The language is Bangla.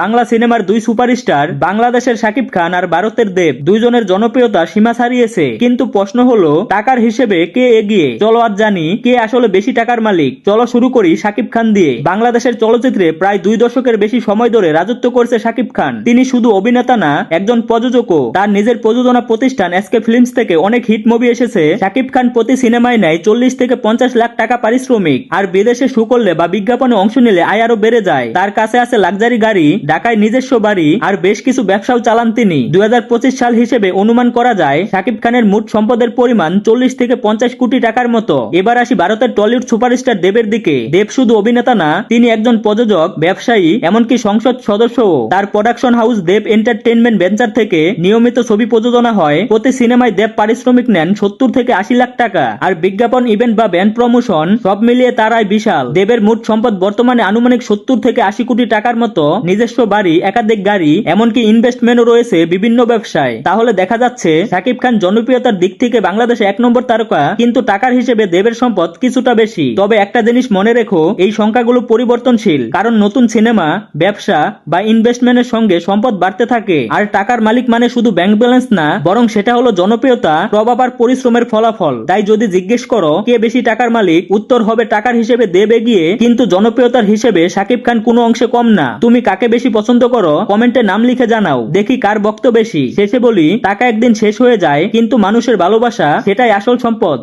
বাংলা সিনেমার দুই সুপারস্টার বাংলাদেশের শাকিব খান আর ভারতের দেব দুইজনের জনপ্রিয়তা সীমা ছাড়িয়েছে। কিন্তু প্রশ্ন হলো, টাকার হিসেবে কে এগিয়ে? চলো আজ জানি, কে আসলে বেশি টাকার মালিক? চলো শুরু করি শাকিব খান দিয়ে। বাংলাদেশের চলচ্চিত্রে প্রায় দুই দশকের বেশি সময় ধরে রাজত্ব করছে শাকিব খান। তিনি শুধু অভিনেতা না, একজন প্রযোজকও। তার নিজের প্রযোজনা প্রতিষ্ঠান এসকে ফিল্মস থেকে অনেক হিট মুভি এসেছে। শাকিব খান প্রতি সিনেমায় নেয় চল্লিশ থেকে পঞ্চাশ লাখ টাকা পারিশ্রমিক। আর বিদেশে শু করলে বা বিজ্ঞাপনে অংশ নিলে আয় আরও বেড়ে যায়। তার কাছে আছে লাক্সারি গাড়ি ঢাকায় নিজস্ব বাড়ি আর বেশ কিছু ব্যবসাও চালান তিনি। দুই হাজার পঁচিশ সাল হিসেবে অনুমান করা যায়, শাকিব খানের মোট সম্পদের পরিমাণ চল্লিশ থেকে পঞ্চাশ কোটি টাকার মতো। এবার আসি ভারতের টলিউড সুপারস্টার দেবের দিকে। দেব শুধু অভিনেতা না, তিনি একজন প্রযোজক, ব্যবসায়ী, এমনকি সংসদ সদস্যও। তার production house Dev entertainment venture থেকে নিয়মিত ছবি প্রযোজনা হয়। প্রতি সিনেমায় দেব পারিশ্রমিক নেন সত্তর থেকে আশি লাখ টাকা। আর বিজ্ঞাপন ইভেন্ট বা ব্যান্ড প্রমোশন সব মিলিয়ে তার আয় বিশাল। দেবের মোট সম্পদ বর্তমানে আনুমানিক সত্তর থেকে আশি কোটি টাকার মতো। নিজস্ব বাড়ি, একাধিক গাড়ি, এমনকি ইনভেস্টমেন্টও রয়েছে বিভিন্ন ব্যবসায়। তাহলে দেখা যাচ্ছে শাকিব খান জনপ্রিয়তার দিক থেকে বাংলাদেশে এক নম্বর তারকা, কিন্তু টাকার হিসেবে দেবের সম্পদ কিছুটা বেশি। তবে একটা জিনিস মনে রেখো, এই সংখ্যাগুলো পরিবর্তনশীল, কারণ নতুন সিনেমা, ব্যবসা বা ইনভেস্টমেন্টের সঙ্গে সম্পদ বাড়তে থাকে। আর টাকার মালিক মানে শুধু ব্যাংক ব্যালেন্স না, বরং সেটা হলো জনপ্রিয়তা, প্রভাব আর পরিশ্রমের ফলাফল। তাই যদি জিজ্ঞেস করো, কে বেশি টাকার মালিক, উত্তর হবে টাকার হিসেবে দেবে গিয়ে কিন্তু জনপ্রিয়তার হিসেবে শাকিব খান কোনো অংশে কম না। তুমি কাকে বেশি পছন্দ করো, কমেন্টে নাম লিখে জানাও। দেখি কার বক্ত বেশি। শেষে বলি, টাকা একদিন শেষ হয়ে যায়, কিন্তু মানুষের ভালোবাসা, সেটাই আসল সম্পদ।